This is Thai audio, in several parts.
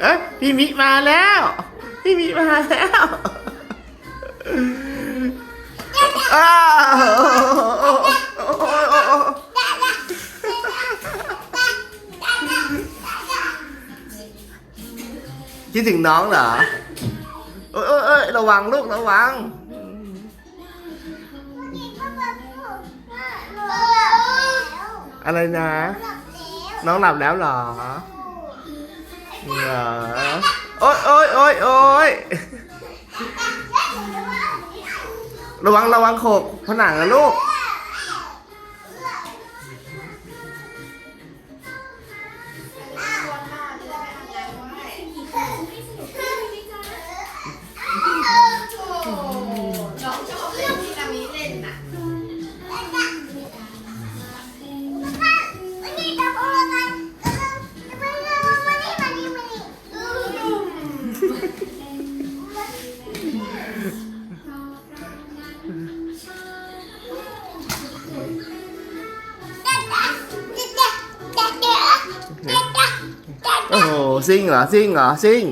เอ๊ะพี่มิมาแล้ว พี่มิมาแล้วอ้าวคิดถึงน้องเหรอเอ้ยเอ้ยเอ้ยระวังลูกระวัง อะไรนะ น้องหลับแล้วเหรอเหรอโอ๊ยโอ๊ยโอ๊ยโอ๊ยระวังระวังโขกผนังนะลูก ซิ่งเหรอซิ่งเหรอซิ่ง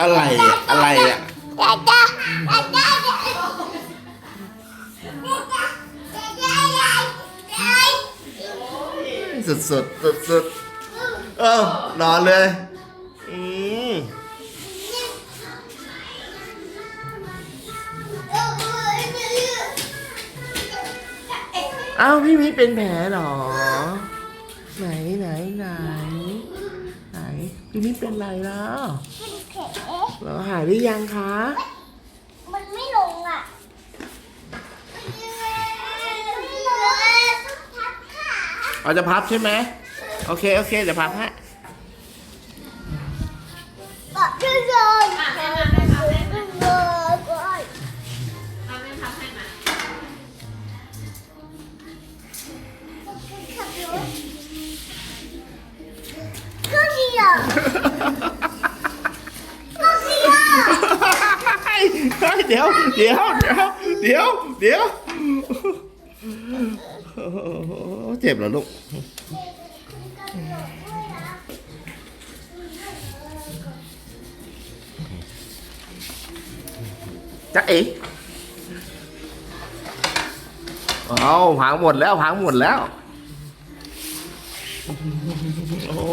อะไรอะอะไรอะ สุดสุดสุดสุดๆเออนอนเลย อืมอ้าวพี่มิเป็นแผลเหรอ ไหนไหนไหนไหน พี่มิเป็นไรแล้วเหรอหายหรือยังคะ มันไม่ลงอะทับขา เราจะพับใช่ไหมโอเคโอเคเดี๋ยวพับให้บอกชื่อเลยอะให้มาให้มาให้มาเลยก่อนเอาแม่พับให้มาขับรถก็เดียวก็เดียวเฮ้ยเดี๋ยวเดี๋ยวเดี๋ยวเดี๋ยว เดี๋ยวโอ้โหเจ็บเหรอลูกจ๊ะเอ๋เอาหางหมดแล้วหางหมดแล้ว โอ้